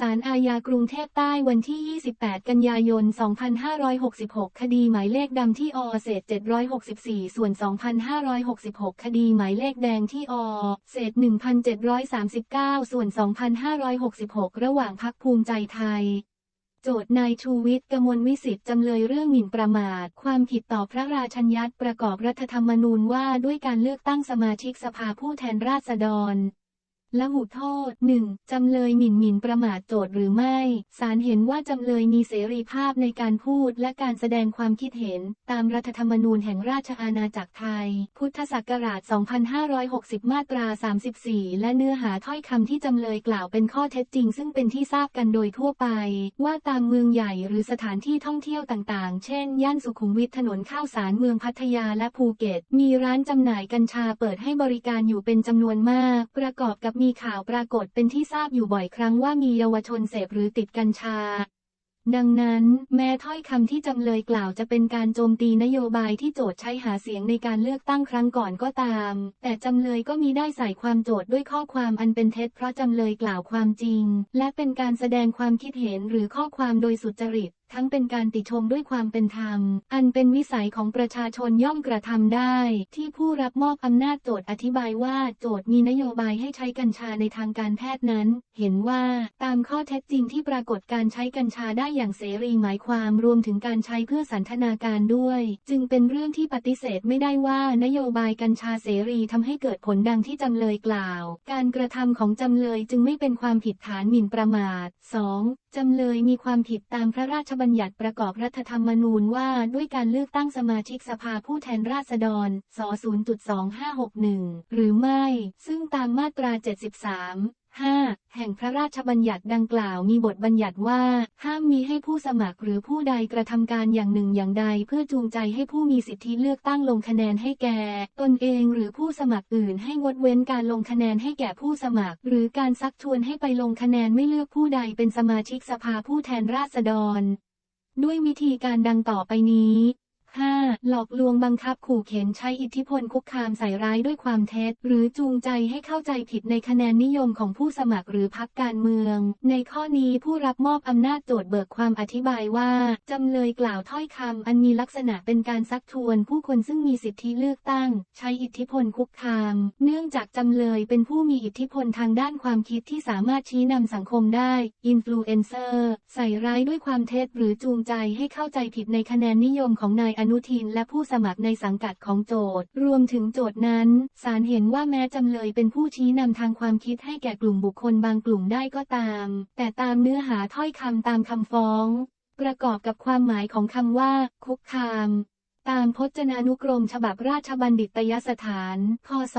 ศาลอาญากรุงเทพใต้วันที่ 28 กันยายน 2566 คดีหมายเลขดำที่อเศษ 764 ส่วน 2566 คดีหมายเลขแดงที่อเศษ 1,739 ส่วน 2566 ระหว่างพักภูมิใจไทยโจทย์นายชูวิทย์กมลวิสิทธิ์จำเลยเรื่องหมิ่นประมาท ความผิดต่อพระราชัญญัติประกอบรัฐธรรมนูญว่าด้วยการเลือกตั้งสมาชิกสภาผู้แทนราษฎร ละหุโทษ 1. จำเลยหมิ่นหมิ่นประมาทโจทย์หรือไม่ศาลเห็นว่าจำเลยมีเสรีภาพในการพูดและการแสดงความคิดเห็น ตามรัฐธรรมนูญแห่งราชอาณาจักรไทย พุทธศักราช 2560 มาตรา 34 และเนื้อหาถ้อยคำที่จำเลยกล่าวเป็นข้อเท็จจริง ซึ่งเป็นที่ทราบกันโดยทั่วไป ว่าตามเมืองใหญ่หรือสถานที่ท่องเที่ยวต่างๆ เช่น ย่านสุขุมวิทถนนข้าวสารเมืองพัทยาและภูเก็ต มีร้านจำหน่ายกัญชาเปิดให้บริการอยู่เป็นจำนวนมาก ประกอบกับมีีข่าวปรากฏเป็นที่ทราบอยู่บ่อยครั้งว่ามีเยาวชนเสพหรือติดกัญชา ดังนั้นแม้ถ้อยคำที่จำเลยกล่าวจะเป็นการโจมตีนโยบายที่โจทย์ใช้หาเสียงในการเลือกตั้งครั้งก่อนก็ตาม แต่จำเลยก็มีได้ใส่ความโจทย์ด้วยข้อความอันเป็นเท็จเพราะจำเลยกล่าวความจริง และเป็นการแสดงความคิดเห็นหรือข้อความโดยสุจริต ทั้งเป็นการติชมด้วยความเป็นธรรม อันเป็นวิสัยของประชาชนย่อมกระทำได้ ที่ผู้รับมอบอำนาจโจทย์อธิบายว่าโจทย์มีนโยบายให้ใช้กัญชาในทางการแพทย์นั้น เห็นว่าตามข้อเท็จจริงที่ปรากฏการใช้กัญชาได้อย่างเสรีหมายความรวมถึงการใช้เพื่อสันทนาการด้วย จึงเป็นเรื่องที่ปฏิเสธไม่ได้ว่านโยบายกัญชาเสรีทำให้เกิดผลดังที่จำเลยกล่าว การกระทำของจำเลยจึงไม่เป็นความผิดฐานหมิ่นประมาท 2. จำเลยมีความผิดตามพระราชบัญบัญญัติประกอบรัฐธรรมนูญว่าด้วยการเลือกตั้งสมาชิกสภาผู้แทนราษฎร ส 0.2561 หรือไม่ ซึ่งตามมาตรา 73 5. แห่งพระราชบัญญัติดังกล่าวมีบทบัญญัติว่า ห้ามมีให้ผู้สมัครหรือผู้ใดกระทำการอย่างหนึ่งอย่างใด เพื่อจูงใจให้ผู้มีสิทธิเลือกตั้งลงคะแนนให้แก่ ตนเองหรือผู้สมัครอื่นให้งดเว้นการลงคะแนนให้แก่ผู้สมัคร หรือการซักชวนให้ไปลงคะแนนไม่เลือกผู้ใดเป็นสมาชิกสภาผู้แทนราษฎร ด้วยวิธีการดังต่อไปนี้ 5. หลอกลวงบังคับขู่เข็นใช้อิทธิพลคุกคามใส่ร้ายด้วยความเท็จ หรือจูงใจให้เข้าใจผิดในคะแนนนิยมของผู้สมัครหรือพรรคการเมือง ในข้อนี้ผู้รับมอบอำนาจโจทย์เบิกความอธิบายว่า จำเลยกล่าวถ้อยคำอันมีลักษณะเป็นการซักชวน ผู้คนซึ่งมีสิทธิเลือกตั้ง ใช้อิทธิพลคุกคาม เนื่องจากจำเลยเป็นผู้มีอิทธิพลทางด้านความคิดที่สามารถชี้นำสังคมได้อินฟลูเอนเซอร์ใส่ร้ายด้วยความเท็จหรือจูงใจให้เข้าใจผิดในคะแนนนิยมของนายอนุทินและผู้สมัครในสังกัดของโจทย์ รวมถึงโจทย์นั้น ศาลเห็นว่าแม้จำเลยเป็นผู้ชี้นำทางความคิดให้แก่กลุ่มบุคคลบางกลุ่มได้ก็ตาม แต่ตามเนื้อหาถ้อยคำตามคำฟ้อง ประกอบกับความหมายของคำว่า คุกคาม ตามพจนานุกรมฉบับราชบัณฑิตยสถาน พศ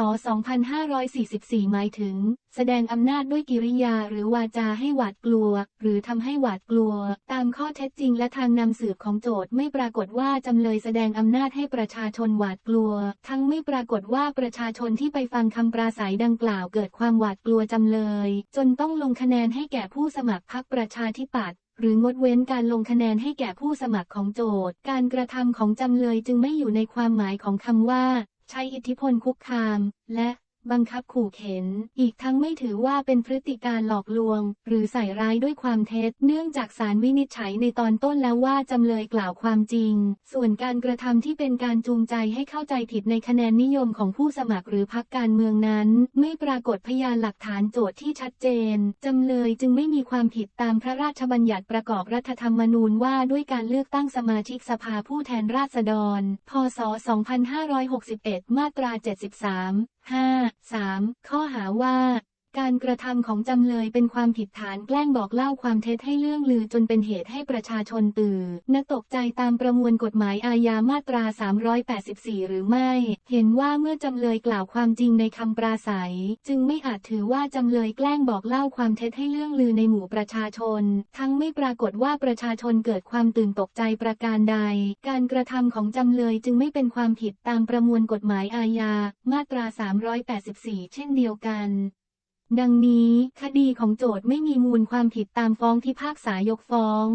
2544 หมายถึง แสดงอำนาจด้วยกิริยาหรือวาจาให้หวาดกลัว หรือทำให้หวาดกลัว ตามข้อเท็จจริงและทางนำสืบของโจทย์ไม่ปรากฏว่าจำเลยแสดงอำนาจให้ประชาชนหวาดกลัว ทั้งไม่ปรากฏว่าประชาชนที่ไปฟังคำปราศัยดังกล่าวเกิดความหวาดกลัวจำเลย จนต้องลงคะแนนให้แก่ผู้สมัครพรรคประชาธิปัตย์ หรืองดเว้นการลงคะแนนให้แก่ผู้สมัครของโจทย์การกระทำของจำเลยจึงไม่อยู่ในความหมายของคำว่า ใช้อิทธิพลคุกคาม และ บังคับขู่เข็น อีกทั้งไม่ถือว่าเป็นพฤติการหลอกลวง หรือใส่ร้ายด้วยความเท็จ เนื่องจากสารวินิจฉัยในตอนต้นแล้วว่าจำเลยกล่าวความจริง ส่วนการกระทำที่เป็นการจูงใจให้เข้าใจผิดในคะแนนนิยมของผู้สมัครหรือพรรคการเมืองนั้น ไม่ปรากฏพยานหลักฐานโจทย์ที่ชัดเจนจำเลยจึงไม่มีความผิดตามพระราชบัญญัติประกอบรัฐธรรมนูญว่าด้วยการเลือกตั้งสมาชิกสภาผู้แทนราษฎร พศ 2561 มาตรา 73 5 3 ข้อหาว่า การกระทำของจำเลยเป็นความผิดฐานแกล้งบอกเล่าความเท็จให้เรื่องลือจนเป็นเหตุให้ประชาชนตื่นนตกใจตามประมวลกฎหมายอาญามาตรา 384 หรือไม่ เห็นว่าเมื่อจำเลยกล่าวความจริงในคำปราศัย จึงไม่อาจถือว่าจำเลยแกล้งบอกเล่าความเท็จให้เรื่องลือในหมู่ประชาชน ทั้งไม่ปรากฏว่าประชาชนเกิดความตื่นตกใจประการใด การกระทำของจำเลยจึงไม่เป็นความผิดตามประมวลกฎหมายอาญามาตรา 384 เช่นเดียวกัน ดังนี้ คดีของโจทไม่มีมูลความผิดตามฟ้องพิพากษายกฟ้อง